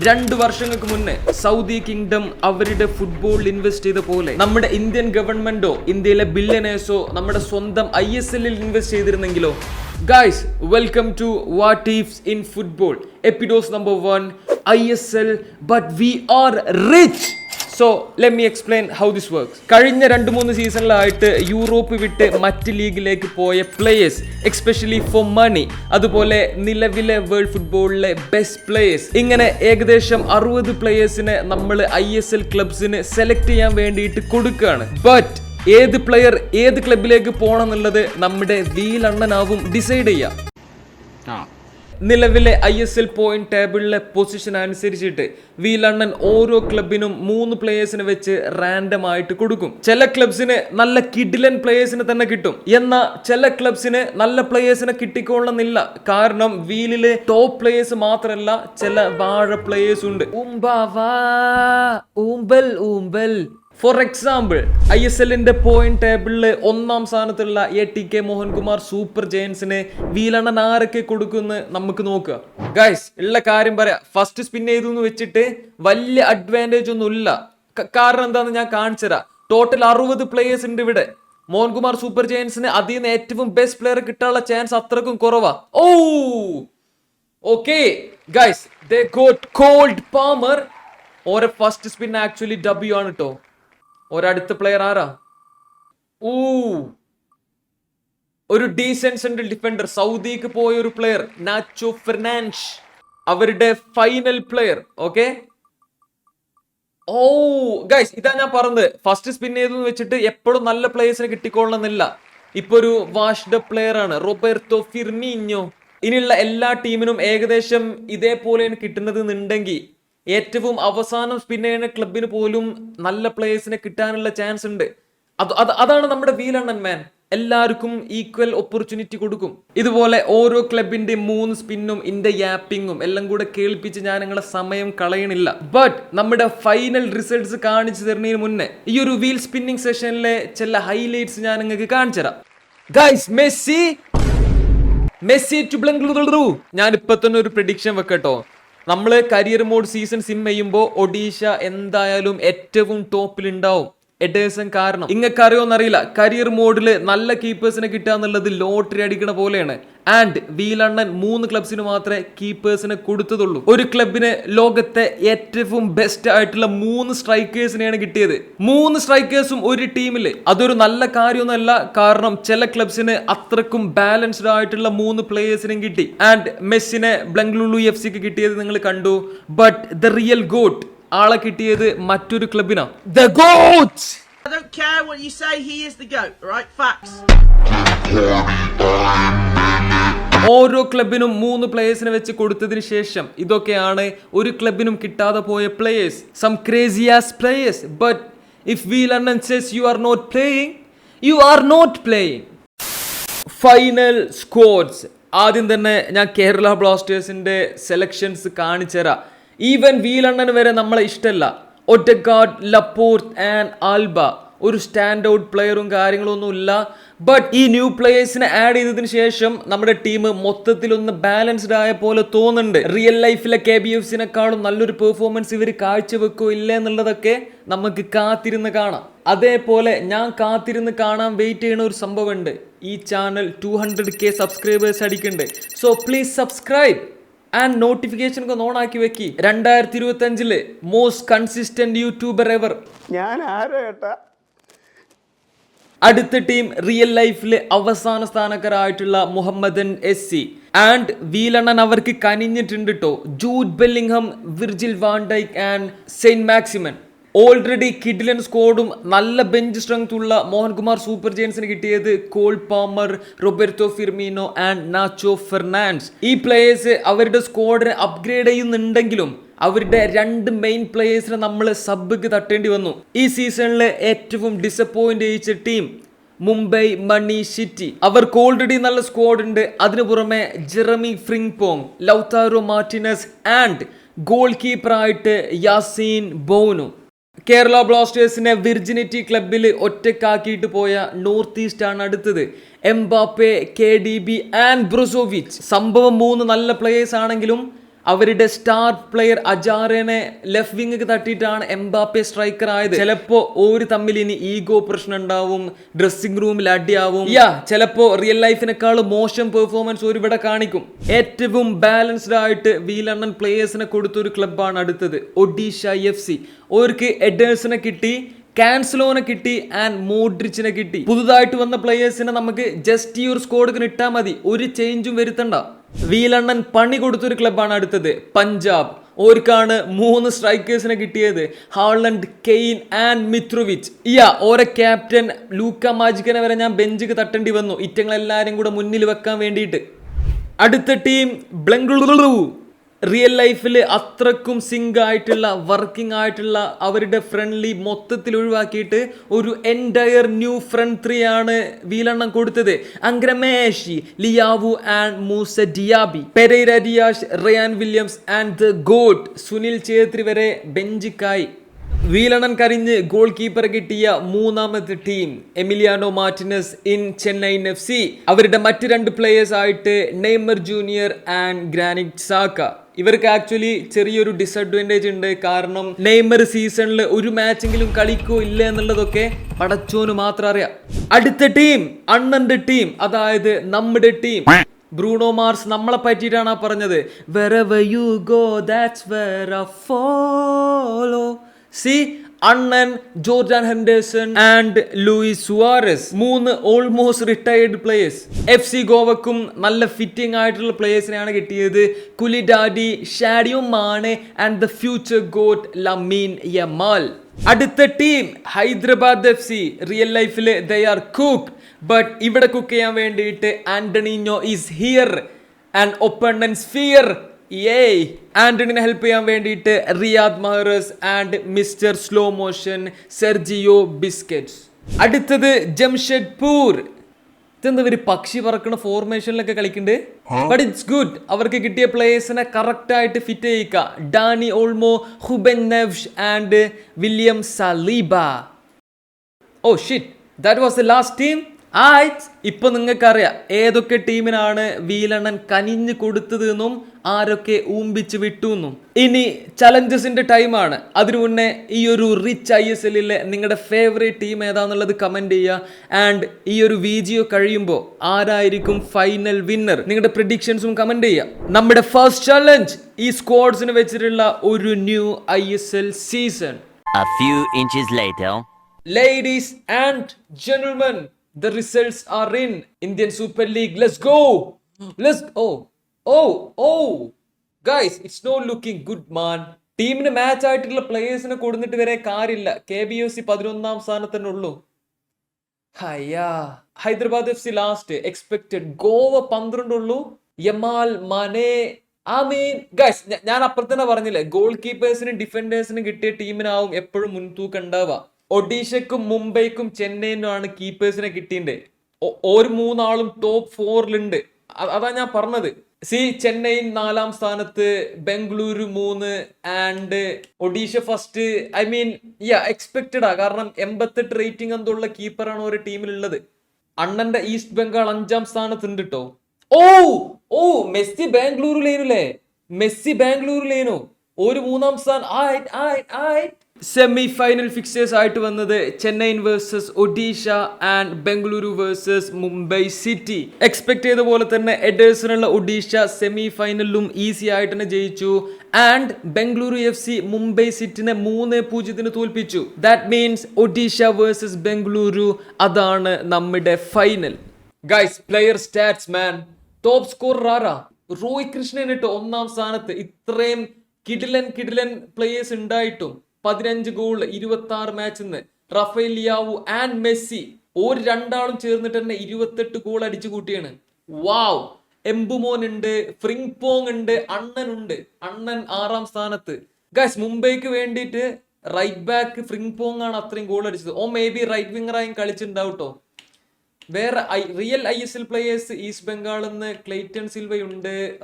രണ്ട് വർഷങ്ങൾക്ക് മുന്നേ സൗദി കിങ്ഡം അവരുടെ ഫുട്ബോളിൽ ഇൻവെസ്റ്റ് ചെയ്ത പോലെ നമ്മുടെ ഇന്ത്യൻ ഗവൺമെന്റോ ഇന്ത്യയിലെ ബില്യനേഴ്സോ നമ്മുടെ സ്വന്തം ഐ എസ് എല്ലിൽ invest ചെയ്തിരുന്നെങ്കിലോ? Guys welcome to what ifs in football episodes number one I S L but we are rich so let me explain how this works കഴിഞ്ഞ രണ്ട് മൂന്ന് സീസണിലായിട്ട് യൂറോപ്പ് വിട്ട് മറ്റ് ലീഗിലേക്ക് പോയ പ്ലേയേഴ്സ് എക്സ്പെഷ്യലി ഫോർ മണി അതുപോലെ നിലവിലെ world ഫുട്ബോളിലെ best players ഇങ്ങനെ ഏകദേശം അറുപത് പ്ലേയേഴ്സിനെ നമ്മൾ ഐ എസ് എൽ ക്ലബ്സിന് സെലക്ട് ചെയ്യാൻ വേണ്ടിയിട്ട് കൊടുക്കുകയാണ്. ബട്ട് ഏത് പ്ലെയർ ഏത് ക്ലബിലേക്ക് പോകണം എന്നുള്ളത് നമ്മുടെ വീലണ്ണനാവും ഡിസൈഡ് ചെയ്യാം. നിലവിലെ ഐ എസ് എൽ പോയിന്റ് ടേബിളിലെ പൊസിഷൻ അനുസരിച്ചിട്ട് വി ലണ്ണൻ ഓരോ ക്ലബിനും മൂന്ന് പ്ലേയേഴ്സിനെ വെച്ച് റാൻഡം ആയിട്ട് കൊടുക്കും. ചില ക്ലബ്സിന് നല്ല കിഡിലൻ പ്ലേയേഴ്സിനെ തന്നെ കിട്ടും. എന്നാൽ ചില ക്ലബ്സിന് നല്ല പ്ലേയേഴ്സിനെ കിട്ടിക്കൊള്ളുന്നില്ല. കാരണം വീലിലെ ടോപ്പ് പ്ലേയേഴ്സ് മാത്രമല്ല ചില വാഴ പ്ലേയേഴ്സ് ഉണ്ട്. ഉംബാവാ, ഊമ്പൽ ഊമ്പൽ. ഫോർ എക്സാമ്പിൾ ഐ എസ് എല്ലിന്റെ പോയിന്റ് ടേബിളിൽ ഒന്നാം സ്ഥാനത്തുള്ള എ ടി കെ മോഹൻകുമാർ സൂപ്പർ ജയൻസിന് വീലണ്ണൻ ആരൊക്കെ കൊടുക്കുമെന്ന് നമുക്ക് നോക്കുക. ഗൈസ് ഉള്ള കാര്യം പറയാം. ഫസ്റ്റ് സ്പിൻ ചെയ്തു എന്ന് വെച്ചിട്ട് വലിയ അഡ്വാന്റേജ് ഒന്നും ഇല്ല കാരണം എന്താണെന്ന് ഞാൻ കാണിച്ചുതരാം ടോട്ടൽ അറുപത് പ്ലേയേഴ്സ് ഉണ്ട് ഇവിടെ. മോഹൻകുമാർ സൂപ്പർ ജയൻസിന് അതിൽ നിന്ന് ഏറ്റവും ബെസ്റ്റ് പ്ലെയർ കിട്ടാനുള്ള ചാൻസ് അത്രക്കും കുറവാ. ഓ! Okay guys they got Cole Palmer ഓരോ ഫസ്റ്റ് സ്പിൻ ആക്ച്വലി ഡബ്ല്യു ആണ് കേട്ടോ ഒരടുത്ത പ്ലെയർ ആരാ? ഊ. ഒരു ഡീസെന്റ് സെൻട്രൽ ഡിഫൻഡർ സൗദിക്ക് പോയ ഒരു പ്ലെയർ നാച്ചോ ഫെർനാൻഷ് അവരുടെ final player okay oh guys ഇതാ ഞാൻ പറഞ്ഞത്. ഫസ്റ്റ് സ്പിൻ ചെയ്തെന്ന് വെച്ചിട്ട് എപ്പോഴും നല്ല പ്ലേയേഴ്സിനെ കിട്ടിക്കൊള്ളണമെന്നില്ല. ഇപ്പൊ ഒരു വാഷ്ഡ് പ്ലെയർ ആണ് റോബർട്ടോ ഫിർമീഞ്ഞോ ഇനിയുള്ള എല്ലാ ടീമിനും ഏകദേശം ഇതേപോലെ കിട്ടുന്നത് എന്നുണ്ടെങ്കിൽ ഏറ്റവും അവസാനം സ്പിൻ ചെയ്യുന്ന ക്ലബിന് പോലും നല്ല പ്ലേയേഴ്സിനെ കിട്ടാനുള്ള ചാൻസ് ഉണ്ട്. അത് അത് അതാണ് നമ്മുടെ വീലണ്ണൻ മാൻ എല്ലാവർക്കും ഈക്വൽ ഓപ്പർച്യൂണിറ്റി കൊടുക്കും. ഇതുപോലെ ഓരോ ക്ലബിന്റെ മൂന്ന് സ്പിന്നും ഇന്റെ യാപ്പിങ്ങും എല്ലാം കൂടെ കേൾപ്പിച്ച് ഞാൻ നിങ്ങളെ സമയം കളയണില്ല. ബട്ട് നമ്മുടെ ഫൈനൽ റിസൾട്ട്സ് കാണിച്ചു തരുന്നതിന് മുന്നേ ഈ ഒരു വീൽ സ്പിന്നിങ് സെഷനിലെ ചില ഹൈലൈറ്റ്സ് ഞാൻ നിങ്ങൾക്ക് കാണിച്ചു തരാം. ഗൈസ് മെസ്സി മെസ്സി ടു ഞാൻ ഇപ്പൊ തന്നെ ഒരു പ്രഡിക്ഷൻ വെക്കട്ടോ. നമ്മൾ കരിയർ മോഡ് സീസൺ സിം ചെയ്യുമ്പോൾ ഒഡീഷ എന്തായാലും ഏറ്റവും ടോപ്പിൽ ഉണ്ടാവും എഡേഴ്സൺ കാരണം. ഇങ്ങക്ക് അറിയോന്നറിയില്ല കരിയർ മോഡിൽ നല്ല കീപ്പേഴ്സിനെ കിട്ടുക എന്നുള്ളത് ലോട്ടറി അടിക്കണ പോലെയാണ്. ആൻഡ് വീലണ്ണൻ മൂന്ന് ക്ലബ്സിന് മാത്രമേ കീപ്പേഴ്സിനെ കൊടുത്തതുള്ളൂ. ഒരു ക്ലബിന് ലോകത്തെ ഏറ്റവും ബെസ്റ്റ് ആയിട്ടുള്ള മൂന്ന് സ്ട്രൈക്കേഴ്സിനെയാണ് കിട്ടിയത്. മൂന്ന് സ്ട്രൈക്കേഴ്സും ഒരു ടീമിൽ അതൊരു നല്ല കാര്യമൊന്നുമല്ല കാരണം ചില ക്ലബ്സിന് അത്രക്കും ബാലൻസ്ഡ് ആയിട്ടുള്ള മൂന്ന് പ്ലേയേഴ്സിനും കിട്ടി. ആൻഡ് മെസ്സിനെ ബ്ലംഗ്ലൂളു എഫ് സിക്ക് കിട്ടിയത് നിങ്ങൾ കണ്ടു. ബട്ട് ദ റിയൽ ഗോട്ട് ആളെ കിട്ടിയത് മറ്റൊരു ക്ലബിനാ. The goat I don't care what you say, he is the GOAT, right? Facts. ഓരോ ക്ലബിനും മൂന്ന് പ്ലേയേഴ്സിനെ വെച്ച് കൊടുത്തതിന് ശേഷം ഇതൊക്കെയാണ് ഒരു ക്ലബിനും കിട്ടാതെ പോയ players some crazy ass players but if V London says you are not playing you are not playing final scores ആദ്യം തന്നെ ഞാൻ കേരള ബ്ലാസ്റ്റേഴ്സിന്റെ സെലക്ഷൻസ് കാണിച്ചുതരാം. ഈവൻ വീലണ്ണൻ വരെ നമ്മളെ ഇഷ്ടമല്ല ഒറ്റഗാഡ് ലപ്പോർത്ത് ആൻഡ് ആൽബ ഒരു സ്റ്റാൻഡ് ഔട്ട് പ്ലെയറും കാര്യങ്ങളൊന്നും ഇല്ല. ബട്ട് ഈ ന്യൂ പ്ലേയേഴ്സിനെ ആഡ് ചെയ്തതിന് ശേഷം നമ്മുടെ ടീം മൊത്തത്തിൽ ഒന്ന് ബാലൻസ്ഡ് ആയ പോലെ തോന്നുന്നുണ്ട്. റിയൽ ലൈഫിലെ കെ ബി എഫ് സിനെക്കാളും നല്ലൊരു പെർഫോമൻസ് ഇവർ കാഴ്ചവെക്കോ ഇല്ല എന്നുള്ളതൊക്കെ നമുക്ക് കാത്തിരുന്ന് കാണാം. അതേപോലെ ഞാൻ കാത്തിരുന്ന് കാണാൻ വെയിറ്റ് ചെയ്യുന്ന ഒരു സംഭവമുണ്ട്. ഈ channel two hundred K subscribers അടിക്കുന്നുണ്ട്. So please subscribe and notification ഒക്കെ ഓൺ ആക്കി വെക്കി. രണ്ടായിരത്തി ഇരുപത്തി അഞ്ചിൽ മോസ്റ്റ് കൺസിസ്റ്റന്റ് യൂട്യൂബർ എവർ ഞാൻ ആരോ ഏട്ടാ? അടുത്ത ടീം റിയൽ ലൈഫിലെ അവസാന സ്ഥാനക്കാരായിട്ടുള്ള മുഹമ്മദൻ എസ് സി ആൻഡ് വീലണ്ണൻ അവർക്ക് കനിഞ്ഞിട്ടുണ്ട് കേട്ടോ Jude Bellingham Virgil van Dijk and Saint Maximin. Already കിഡിലൻ സ്കോഡും നല്ല ബെഞ്ച് സ്ട്രെങ്ത് ഉള്ള മോഹൻകുമാർ സൂപ്പർ ജയൻസിന് കിട്ടിയത് Cole Palmer Roberto Firmino and Nacho Fernandes ഈ പ്ലേയേഴ്സ് അവരുടെ സ്കോഡിനെ അപ്ഗ്രേഡ് ചെയ്യുന്നുണ്ടെങ്കിലും അവരുടെ രണ്ട് മെയിൻ പ്ലേയേഴ്സിനെ നമ്മൾ സബ്ബിക്ക് തട്ടേണ്ടി വന്നു. ഈ സീസണിലെ ഏറ്റവും ഡിസപ്പോയിന്റ് ചെയ്യിച്ച ടീം മുംബൈ മണി സിറ്റി അവർക്ക് ഓൾറെഡി നല്ല സ്ക്വാഡ് ഉണ്ട്. അതിനു പുറമെ Jeremie Frimpong Lautaro Martinez and goal കീപ്പറായിട്ട് Yassine Bounou Kerala ബ്ലാസ്റ്റേഴ്സിനെ വിർജിനിറ്റി ക്ലബിൽ ഒറ്റക്കാക്കിയിട്ട് പോയ നോർത്ത് ഈസ്റ്റ് ആണ് അടുത്തത്. Mbappe K D B and Brozovic. സംഭവം മൂന്ന് നല്ല പ്ലേയേഴ്സ് ആണെങ്കിലും അവരുടെ സ്റ്റാർ പ്ലെയർ അജാറേനെ ലെഫ്റ്റ് വിങ് തട്ടിയിട്ടാണ് എംബാപ്പെ സ്ട്രൈക്കർ ആയത് ചിലപ്പോ ഓര് തമ്മിൽ ഇനി ഈഗോ പ്രശ്നം ഉണ്ടാവും ഡ്രസ്സിംഗ് റൂമിൽ അടിയാവും. യാ ചിലപ്പോ റിയൽ ലൈഫിനേക്കാൾ മോശം പെർഫോമൻസ് ഒരുവിടെ കാണിക്കും. ഏറ്റവും ബാലൻസ്ഡ് ആയിട്ട് വീലണ്ണൻ പ്ലേയേഴ്സിനെ കൊടുത്തൊരു ക്ലബ്ബാണ് അടുത്തത് ഒഡീഷ എഫ് സി ഓർക്ക് എഡേഴ്സിനെ കിട്ടി കാൻസലോനെ കിട്ടി ആൻഡ് മോഡ്രിച്ചിനെ കിട്ടി. പുതുതായിട്ട് വന്ന പ്ലേയേഴ്സിനെ നമുക്ക് ജസ്റ്റ് ഈ ഒരു സ്കോഡിന് ഇട്ടാൽ മതി. ഒരു ചേഞ്ചും വരുത്തണ്ട. വീലണ്ണൻ പണി കൊടുത്തൊരു ക്ലബ്ബാണ് അടുത്തത് പഞ്ചാബ് ഓർക്കാണ് മൂന്ന് സ്ട്രൈക്കേഴ്സിനെ കിട്ടിയത് ഹാളണ്ട് കെയ്ൻ ആൻഡ് മിത്രോവിച്ച് യാ ഓരോ ക്യാപ്റ്റൻ ലൂക്ക മാജിക്കനെ വരെ ഞാൻ ബെഞ്ചിക്ക് തട്ടേണ്ടി വന്നു. ഇറ്റങ്ങളെല്ലാരും കൂടെ മുന്നിൽ വെക്കാൻ വേണ്ടിയിട്ട്. അടുത്ത ടീം ബ്ലംഗളൂരു റിയൽ ലൈഫിൽ അത്രക്കും സിങ്ക് ആയിട്ടുള്ള വർക്കിംഗ് ആയിട്ടുള്ള അവരുടെ ഫ്രണ്ട്ലി മൊത്തത്തിൽ ഒഴിവാക്കിയിട്ട് ഒരു എന്റയർ ന്യൂ ഫ്രണ്ട് ത്രീ ആണ് വീലെണ്ണം കൊടുത്തത്. അങ്ക്രമേഷി ലിയാവു and Moussa Diaby Pereira Diaz Ryan Williams and the god Sunil Chhetri വരെ ബെഞ്ചിക്കായി. വീലണൻ കരിഞ്ഞ് ഗോൾ കീപ്പർ കിട്ടിയ മൂന്നാമത്തെ team Emiliano Martinez in Chennai F C. അവരുടെ മറ്റ് രണ്ട് പ്ലേയേഴ്സ് ആയിട്ട് Neymar junior and Granit Xhaka ഇവർക്ക് ആക്ച്വലി ചെറിയൊരു ഡിസഡ്വാന്റേജ് ഉണ്ട്. കാരണം നെയ്മർ സീസണിൽ ഒരു മാച്ചെങ്കിലും കളിക്കോ ഇല്ല എന്നുള്ളതൊക്കെ പടച്ചോന് മാത്രം അറിയാം. അടുത്ത ടീം അണ്ണന്റെ ടീം അതായത് നമ്മുടെ ടീം ബ്രൂണോ മാർസ് നമ്മളെ പറ്റിയിട്ടാണ് പറഞ്ഞത്. Wherever you go that's where follow C Annan Jordan Henderson and Luis Suarez. മൂന്ന് almost retired players F C ഗോവക്കും നല്ല ഫിറ്റിംഗ് ആയിട്ടുള്ള പ്ലേയേഴ്സിനെയാണ് കിട്ടിയത്. കുലിഡാഡി Sadio Mane and the future goat Lamine Yamal. അടുത്ത team Hyderabad F C real ലൈഫിൽ they are cook but ഇവിടെ cook ചെയ്യാൻ വേണ്ടിയിട്ട് Antonio is here and opponents fear ഏയ് ആന്റണിനെ ഹെൽപ്പ് ചെയ്യാൻ വേണ്ടിയിട്ട് Riyad Mahrez and mister slow motion Sergio Busquets അടുത്തത് ജംഷഡ്പൂർ. ഇതെന്താ ഒരു പക്ഷി പറക്കുന്ന ഫോർമേഷനിലൊക്കെ കളിക്കുന്നുണ്ട് ബട്ട് ഇറ്റ്സ് ഗുഡ് അവർക്ക് കിട്ടിയ പ്ലേയേഴ്സിനെ കറക്റ്റ് ആയിട്ട് fit ചെയ്യിക്ക. Dani Olmo Ruben Neves and William Saliba. Oh shit that was the last team ആ ഇപ്പൊ നിങ്ങൾക്കറിയാം ഏതൊക്കെ ടീമിനാണ് വീലണ്ണൻ കനിഞ്ഞു കൊടുത്തത് എന്നും ആരൊക്കെ ഊമ്പിച്ച് വിട്ടു എന്നും ഇനി ചലഞ്ചസിന്റെ ടൈമാണ് അതിനു മുന്നേ ഈ ഒരു റിച്ച് ഐ എസ് എല്ലിലെ നിങ്ങളുടെ ഫേവറേറ്റ് ടീം ഏതാന്നുള്ളത് കമന്റ് ചെയ്യുക ആൻഡ് ഈ ഒരു വി ജിയോ കഴിയുമ്പോൾ ആരായിരിക്കും ഫൈനൽ വിന്നർ നിങ്ങളുടെ പ്രഡിക്ഷൻസും കമന്റ് ചെയ്യുക നമ്മുടെ ഫസ്റ്റ് ചലഞ്ച് ഈ സ്ക്വാഡ്സിന് വെച്ചിട്ടുള്ള ഒരു new I S L season A few inches later. Ladies and gentlemen, the results are in. Indian Super League. Let's go. Let's oh oh oh guys it's no looking good man ടീമിന് match ആയിട്ടുള്ള പ്ലേയേഴ്സിനെ കൊടുത്തിട്ട് വരെ കാര്യമില്ല. K B F C പതിനൊന്നാം സ്ഥാനത്തന്നെ ഉള്ളൂ. ഹയ്യാ Hyderabad F C last expected Goa പന്ത്രണ്ടുള്ളൂ Yamal Mane ആ മീൻ guys ഞാൻ അപ്പുറത്തന്നെ പറഞ്ഞില്ലേ ഗോൾ കീപ്പേഴ്സിനും ഡിഫൻഡേഴ്സിനും കിട്ടിയ ടീമിനാവും എപ്പോഴും മുൻതൂക്കം ഉണ്ടാവുക. ഒഡീഷയ്ക്കും മുംബൈക്കും ചെന്നൈനും ആണ് കീപ്പേഴ്സിനെ കിട്ടിയിട്ടുണ്ട് ഒരു മൂന്നാളും ടോപ്പ് ഫോറിലുണ്ട് അതാ ഞാൻ പറഞ്ഞത്. സി ചെന്നൈ നാലാം സ്ഥാനത്ത് ബംഗളൂരു മൂന്ന് and Odisha first I mean yeah എക്സ്പെക്റ്റഡാ കാരണം എൺപത്തെട്ട് റേറ്റിംഗ് എന്തുള്ള കീപ്പറാണ് ഒരു ടീമിലുള്ളത്. അണ്ണന്റെ ഈസ്റ്റ് ബംഗാൾ അഞ്ചാം സ്ഥാനത്തുണ്ട് കേട്ടോ ഓ ഓ മെസ്സി ബാംഗ്ലൂരിലേനുല്ലേ മെസ്സി ബാംഗ്ലൂരിലേനു. ഒരു മൂന്നാം സ്ഥാനം സെമി ഫൈനൽ ഫിക്സേഴ്സ് ആയിട്ട് വന്നത് Chennaiyin versus Odisha and Bengaluru versus Mumbai city expect ചെയ്ത പോലെ തന്നെ എഡേഴ്സിനുള്ള ഒഡീഷ സെമി ഫൈനലിലും ഈസി ആയിട്ട് തന്നെ ജയിച്ചു. And Bengaluru F C Mumbai സിറ്റിനെ മൂന്ന് പൂജ്യത്തിന് തോൽപ്പിച്ചു. That means Odisha versus Bengaluru അതാണ് നമ്മുടെ final guys player stats man top score ആരാ? റോയ് കൃഷ്ണൻ ഇട്ട് ഒന്നാം സ്ഥാനത്ത് ഇത്രയും കിടിലൻ കിടിലൻ പ്ലേയേഴ്സ് ഉണ്ടായിട്ടും. പതിനഞ്ച് ഗോൾ ഇരുപത്തി ആറ് മാച്ച് നിന്ന് റഫേൽ ലിയാവു ആൻഡ് മെസ്സി ഒരു രണ്ടാളും ചേർന്നിട്ട് തന്നെ ഇരുപത്തെട്ട് ഗോൾ അടിച്ചു കൂട്ടിയാണ്. വാവ് എംബുമോൻ ഉണ്ട് ഫ്രിങ്പോങ് ഉണ്ട് അണ്ണൻ ഉണ്ട്. അണ്ണൻ ആറാം സ്ഥാനത്ത്. ഗസ് മുംബൈക്ക് വേണ്ടിയിട്ട് റൈറ്റ് ബാക്ക് ഫ്രിങ്പോങ് ആണ് അത്രയും ഗോൾ അടിച്ചത്. ഓ മേ ബി റൈറ്റ് വിങ്ങറായും കളിച്ചിട്ടുണ്ടാവും ട്ടോ. വേറെ I- real I S L players East ബംഗാളിൽ നിന്ന് ക്ലെയ്റ്റൺ സിൽവയുണ്ട്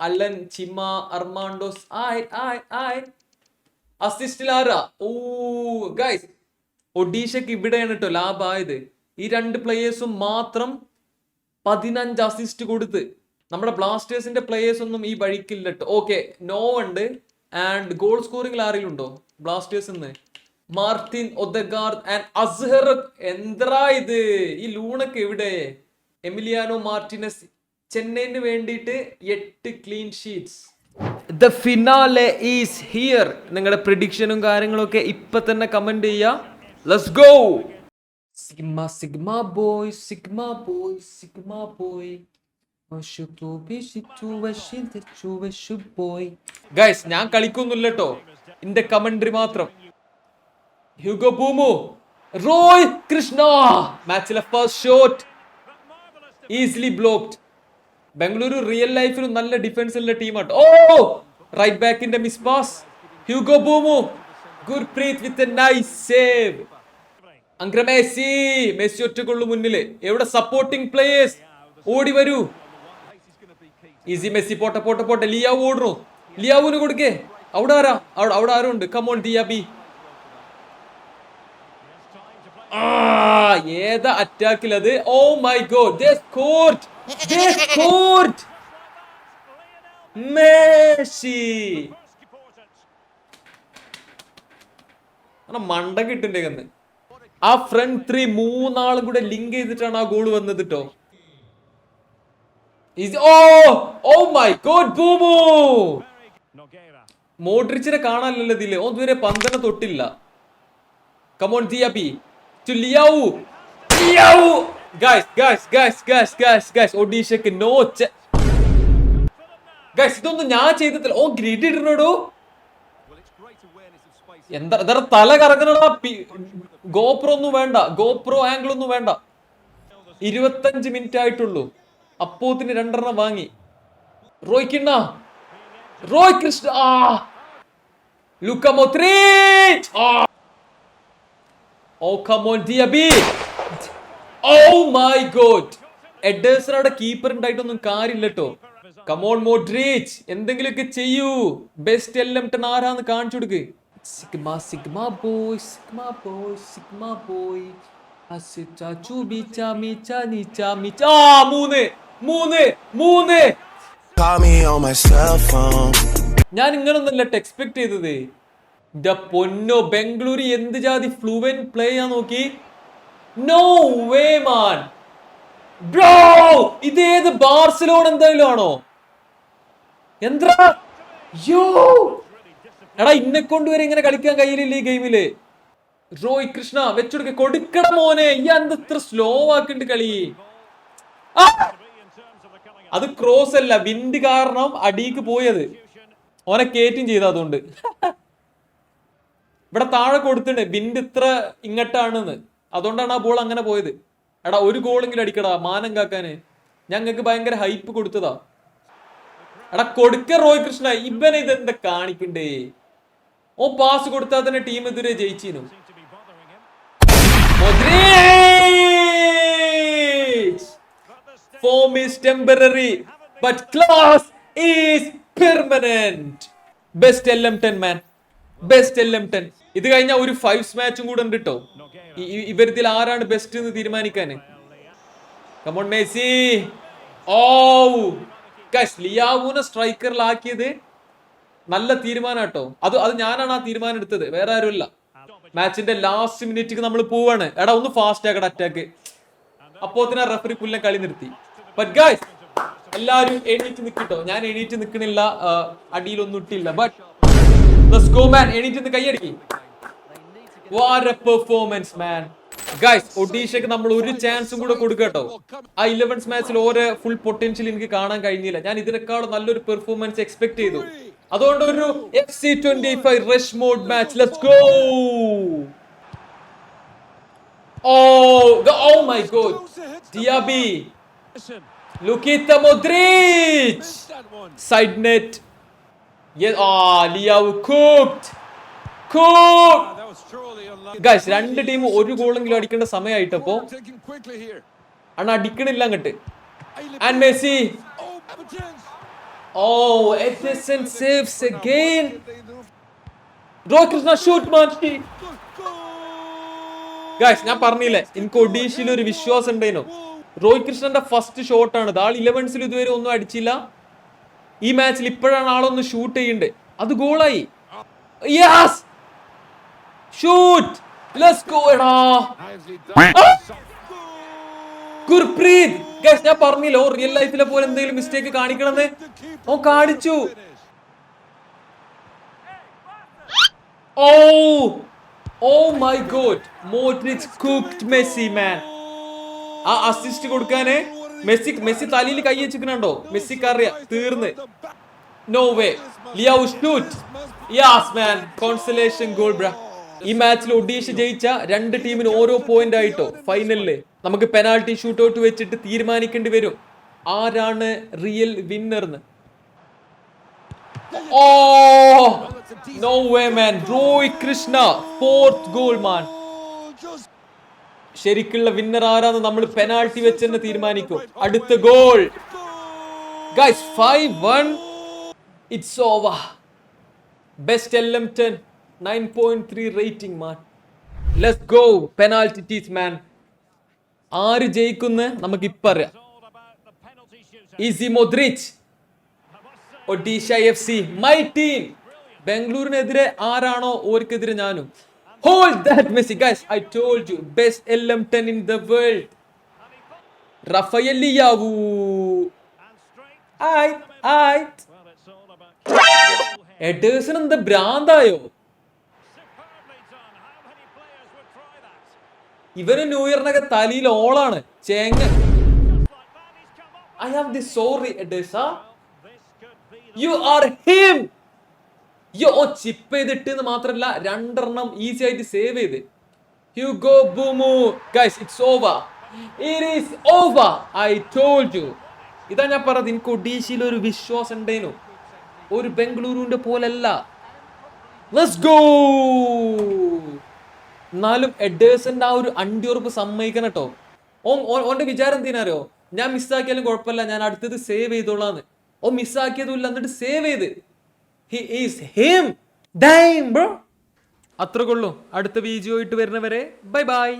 അലൻ ചിമ അർമാണ്ടോസ്. ആയ് ആയ് ആയ്. അസിസ്റ്റിൽ ഓ ഗൈസ് ഒഡീഷയ്ക്ക് ഇവിടെയാണ് കേട്ടോ ലാഭായത്. ഈ രണ്ട് പ്ലേയേഴ്സും മാത്രം പതിനഞ്ച് അസിസ്റ്റ് കൊടുത്ത്. നമ്മുടെ ബ്ലാസ്റ്റേഴ്സിന്റെ പ്ലേയേഴ്സ് ഒന്നും ഈ വഴിക്കില്ല കേട്ടോ ഓക്കെ നോ ഉണ്ട്. ആൻഡ് ഗോൾ സ്കോറിംഗിൽ ആരെങ്കിലും ഉണ്ടോ Blasters Martin Odegaard and Azhar എന്തറാ ഇത്? ഈ ലൂണൊക്കെ എവിടെ? എമിലിയാനോ മാർട്ടിനസ് ചെന്നൈന് വേണ്ടിയിട്ട് എട്ട് clean sheets the finale is here നിങ്ങളുടെ പ്രിഡിക്ഷനും കാര്യങ്ങളൊക്കെ ഇപ്പൊ തന്നെ കമന്റ് ചെയ്യാ. Let's go sigma sigma boy sigma boy sigma boy guys ഞാൻ കളിക്കൊന്നുമില്ല കേട്ടോ എന്റെ കമന്ററി മാത്രം. Hugo Boumous Roy Krishna മാച്ചിലെ first shot easily blocked Bengaluru real ലൈഫിൽ നല്ല ഡിഫൻസ് ഉള്ള ടീമാട്ടോ oh right ബാക്കിന്റെ miss pass Hugo Boumous Gurpreet with nice save അങ്ക്രമേസി Messi ഒറ്റക്കുള്ളു മുന്നിൽ. എവിടെ സപ്പോർട്ടിംഗ് പ്ലേയേഴ്സ് ഓടി വരൂ. ഈസി മെസ്സി പോട്ടെ പോട്ടെ പോട്ടെ. ലിയാവു ഓടുന്നു. ലിയാവുന് കൊടുക്കേ. അവിടെ ആരാ? അവിടെ ആരും ഉണ്ട് കമോൺ ദിയാബി ഏതാ അറ്റാക്കിൽ അത് ഓ my god they scored they scored അങ്ങനെ മണ്ട കിട്ടുണ്ടേ ആ ഫ്രണ്ട് ത്രീ മൂന്നാളും കൂടെ ലിങ്ക് ചെയ്തിട്ടാണ് ആ ഗോൾ വന്നത് കേട്ടോ oh oh my god Boumous മോഡ്രിച്ചിനെ കാണാനല്ലോ ഇതിൽ. ഓ ഇതുവരെ പന്തനെ തൊട്ടില്ല. കമോൺ ദിയാബി ടു ലിയാവു ലിയാവു guys guys guys guys guys guys ഒഡീഷക്ക് no guys ഇതൊന്നും ഞാൻ ചെയ്തിട്ടില്ല ഓ ഗ്രീഡ് ഇടണോടോ എന്താ എന്താ തല കറങ്ങണടാ ഗോപ്രോ ഒന്നും വേണ്ട. ഗോപ്രോ ആംഗിൾ ഒന്നും വേണ്ട. ഇരുപത്തഞ്ച് മിനിറ്റ് ആയിട്ടുള്ളൂ. അപ്പോത്തിന് രണ്ടെണ്ണം വാങ്ങി. റോയ് കിണ്ണ റോയ് കൃഷ്ണ. ആ. ലുക്കമോ ത്രീ ആ. ഓ come on Diaby oh my god Ederson അവിടെ കീപ്പർ ഉണ്ടായിട്ടൊന്നും കാര്യമില്ല കേട്ടോ കമോൺ മോഡ്രിച്ച് എന്തെങ്കിലുമൊക്കെ ചെയ്യൂ. ബെസ്റ്റ് എല്ലാം ആരാന്ന് കാണിച്ചു കൊടുക്ക്. Sigma sigma boy sigma boy sigma boy മൂന്ന് മൂന്ന് മൂന്ന്. ഞാൻ ഇങ്ങനൊന്നല്ല എക്സ്പെക്ട് ചെയ്തത്. ദ പൊന്നോ ബംഗളൂരു എന്ത് ജാതി ഫ്ലുവൻ പ്ലേ ചെയ്യാൻ നോക്കി? നോ വേ മാൻ ബ്രോ ഇതേത് ബാർസലോൺ എന്തായാലും ആണോ? എന്താ? യോ എടാ ഇന്നെ കൊണ്ടുവരെ ഇങ്ങനെ കളിക്കാൻ കഴിയില്ല ഈ ഗെയിമിൽ റോയ് കൃഷ്ണ വെച്ചുകൊടുക്ക കൊടുക്കട മോനെ. ഈ ഇത്ര സ്ലോ ആക്കിണ്ട് കളി അത് ക്രോസ് അല്ല വിൻഡ് കാരണം അടിക്ക് പോയത്. ഓനെ കേറ്റും ചെയ്ത അതുകൊണ്ട്. ഇവിടെ താഴെ കൊടുത്തിട്ടുണ്ട് ബിൻഡ് ഇത്ര ഇങ്ങട്ടാണെന്ന്. അതുകൊണ്ടാണ് ആ ബോൾ അങ്ങനെ പോയത്. എടാ ഒരു ഗോളെങ്കിലും അടിക്കടാ മാനം കാക്കാന്. ഞങ്ങൾക്ക് ഭയങ്കര ഹൈപ്പ് കൊടുത്തതാ. എടാ കൊടുക്ക റോയ് കൃഷ്ണ ഇവനെ ഇതെന്താ കാണിക്കണ്ടേ? ഓ പാസ് കൊടുത്താൽ തന്നെ ടീം എതിരെ ജയിച്ചിരുന്നു. Modric! Form is temporary, but class is ten Best LM10 man. Best LM10. ഇത് കഴിഞ്ഞ ഒരു ഫൈവ് മാച്ചും കൂടെ ഉണ്ട് കേട്ടോ ഇവരിതിൽ ആരാണ് ബെസ്റ്റ് എന്ന് തീരുമാനിക്കാൻ കമോൺ മെസ്സി. ഓ ലിയാവൂനെ സ്ട്രൈക്കറിലാക്കിയത് നല്ല തീരുമാനം കേട്ടോ അത് അത് ഞാനാണ് ആ തീരുമാനം എടുത്തത്. വേറെ ആരുമില്ല. മാച്ചിന്റെ ലാസ്റ്റ് മിനിറ്റ് നമ്മൾ പോവാണ്. എടാ ഒന്ന് ഫാസ്റ്റ് ആക്കട അറ്റാക്ക് അപ്പോത്തിന് റെഫറി പുല്ലൻ കളി നിർത്തി. എല്ലാരും എണീറ്റ് നിൽക്കിട്ടോ ഞാൻ എണീറ്റ് നിൽക്കണില്ല അടിയിലൊന്നും ഇട്ടില്ല. ബട്ട് ഗോ മാൻ എണീറ്റ് നിന്ന് കൈയടിക്കി. What a performance man guys ഒഡീഷയ്ക്ക് നമ്മൾ ഒരു ചാൻസും കൂടെ കൊടുക്കട്ടോ. ആ ഇലവൻസ് മാച്ചിൽ ഓരോ ഫുൾ പൊട്ടൻഷ്യൽ എനിക്ക് കാണാൻ കഴിഞ്ഞില്ല. ഞാൻ ഇതിനേക്കാളും നല്ലൊരു പെർഫോമൻസ് എക്സ്പെക്ട് ചെയ്തു. അതുകൊണ്ട് ഒരു F C twenty five rush mode match let's ലുക്കിത്ത Modric side net ആ ലിയാവ് കുക്ക്ഡ് കുക്ക്ഡ് ഗൈസ് രണ്ട് ടീം ഒരു ഗോളെങ്കിലും അടിക്കേണ്ട സമയമായിട്ടപ്പോ അണ്ണ അടിക്കണില്ല അങ്ങട്ട്. And Messi. Oh Ederson saves again Krishna shoot മാറ്റി ഗൈസ് ഞാൻ പറഞ്ഞില്ലേ എനിക്ക് ഒഡീഷയിൽ ഒരു വിശ്വാസം ഉണ്ടേനോ റോഹിത് കൃഷ്ണന്റെ ഫസ്റ്റ് ഷോട്ടാണ് ആൾ ഇലവൻസിൽ ഇതുവരെ ഒന്നും അടിച്ചില്ല. ഈ മാച്ചിൽ ഇപ്പോഴാണ് ആളൊന്ന് ഷൂട്ട് ചെയ്യണ്ടേ? അത് ഗോളായി യെസ് ഷൂട്ട് ലെറ്റ്സ് ഗോ എടാ. ഗുർപ്രീത് ഗൈസ് ഞാൻ പറഞ്ഞില്ലോ റിയൽ ലൈഫിലെ പോലെ എന്തെങ്കിലും മിസ്റ്റേക്ക് കാണിക്കണമെന്ന്? ഓ കാണിച്ചു. Oh oh my god Modric cooked Messi man ആ അസിസ്റ്റ് കൊടുക്കാന്? മെസ്സി മെസ്സി തലയിൽ കൈ വെച്ചിരിക്കണുണ്ടോ മെസ്സിക്ക് അറിയാം തീർന്ന്. No way Liya shoot yes man consolation goal bro ഈ മാച്ചിൽ ഒഡീഷ ജയിച്ച രണ്ട് ടീമിന് ഓരോ പോയിന്റ് ആയിട്ടോ? ഫൈനലിൽ നമുക്ക് പെനാൾട്ടി ഷൂട്ട് ഔട്ട് വെച്ചിട്ട് തീരുമാനിക്കേണ്ടി വരും. ആരാണ് റിയൽ വിന്നർന്ന് ഓ! No way man Roy Krishna fourth goal man ശരിക്കുള്ള വിന്നർ ആരാന്ന് നമ്മൾ പെനാൾട്ടി വെച്ച് തന്നെ തീരുമാനിക്കും. അടുത്ത goal guys five one it's over best L M ten nine point three rating man let's go penalties man ആര് ജയിക്കുന്ന നമുക്ക് ഇപ്പം അറിയാം easy Modric Odisha F C my team ബാംഗ്ലൂരിനെതിരെ ആരാണോ? ഓർക്കെതിരെ ഞാനും. Messi guys I told you best L M ten in the world Rafael Leao ആയ് ആയ് എഡേഴ്സൺ എന്താ ഭ്രാന്തായോ? ഇവന് ന്യൂ ഇയറിനൊക്കെ തലയിൽ ഓളാണ്. ചേങ്ങ. I have the sorry Ederson you are him yo oh chip ചെയ്തിട്ട് എന്ന് മാത്രമല്ല രണ്ടെണ്ണം ഈസി ആയിട്ട് സേവ് ചെയ്ത്. Hugo Boumous guys it's over it is over I told you ഇതാ ഞാൻ പറഞ്ഞത് എനിക്ക് ഒഡീഷയിൽ ഒരു വിശ്വാസം ഉണ്ടേനു ഒരു ബംഗളൂരുവിന്റെ പോലല്ല. ലെറ്റ്സ് ഗോ എന്നാലും എഡേഴ്സന്റെ ആ ഒരു അണ്ടിയുറപ്പ് സമ്മതിക്കണം കേട്ടോ. ഓൻ- ഓന്റെ വിചാരം എന്തിനറിയോ ഞാൻ മിസ്സാക്കിയാലും കുഴപ്പമില്ല ഞാൻ അടുത്തത് സേവ് ചെയ്തോളാന്ന്. ഓ മിസ്സാക്കിയതും ഇല്ല എന്നിട്ട് സേവ് ചെയ്ത്. He is him dime bro അത്ര കൊള്ളൂ അടുത്ത വീഡിയോ ആയിട്ട് വരുന്നവരെ ബൈ ബൈ